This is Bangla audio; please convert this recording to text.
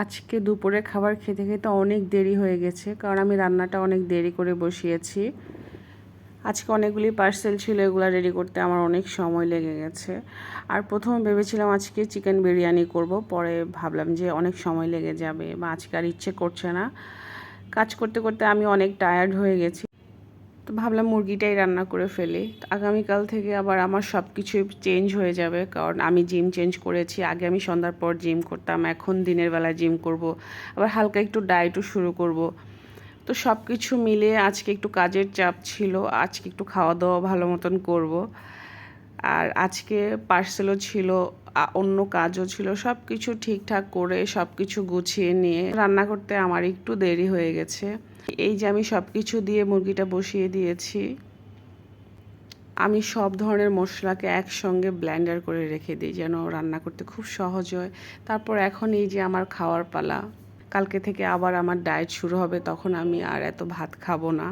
আজকে দুপুরে খাবার খেতে খেতে অনেক দেরি হয়ে গেছে, কারণ আমি রান্নাটা অনেক দেরি করে বসিয়েছি। আজকে অনেকগুলি পার্সেল ছিল, এগুলো রেডি করতে আমার অনেক সময় লেগে গেছে। আর প্রথম ভেবেছিলাম আজকে চিকেন বিরিয়ানি করব, পরে ভাবলাম যে অনেক সময় লেগে যাবে বা আজকে আর ইচ্ছে করছে না। কাজ করতে করতে আমি অনেক টায়ার্ড হয়ে গেছি তো ভাবলাম মুরগিটাই রান্না করে ফেলি। আগামীকাল থেকে আবার আমার সব কিছুই চেঞ্জ হয়ে যাবে, কারণ আমি জিম চেঞ্জ করেছি। আগে আমি সন্ধ্যার পর জিম করতাম, এখন দিনের বেলা জিম করব। আবার হালকা একটু ডায়েটও শুরু করব। তো সব কিছু মিলে আজকে একটু কাজের চাপ ছিল, আজকে একটু খাওয়া দাওয়া ভালো মতন করব। আর আজকে পার্সেলও ছিল অন্য কাজও ছিল সব কিছু ঠিকঠাক করে সব কিছু গুছিয়ে নিয়ে রান্না করতে আমার একটু দেরি হয়ে গেছে। এই যে আমি সব কিছু দিয়ে মুরগিটা বসিয়ে দিয়েছি, আমি সব ধরনের মশলাকে একসঙ্গে ব্লেন্ডার করে রেখে দিই যেন রান্না করতে খুব সহজ হয়। তারপর এখন এই যে আমার খাওয়ার পালা, কালকে থেকে আবার আমার ডায়েট শুরু হবে, তখন আমি আর এত ভাত খাব না।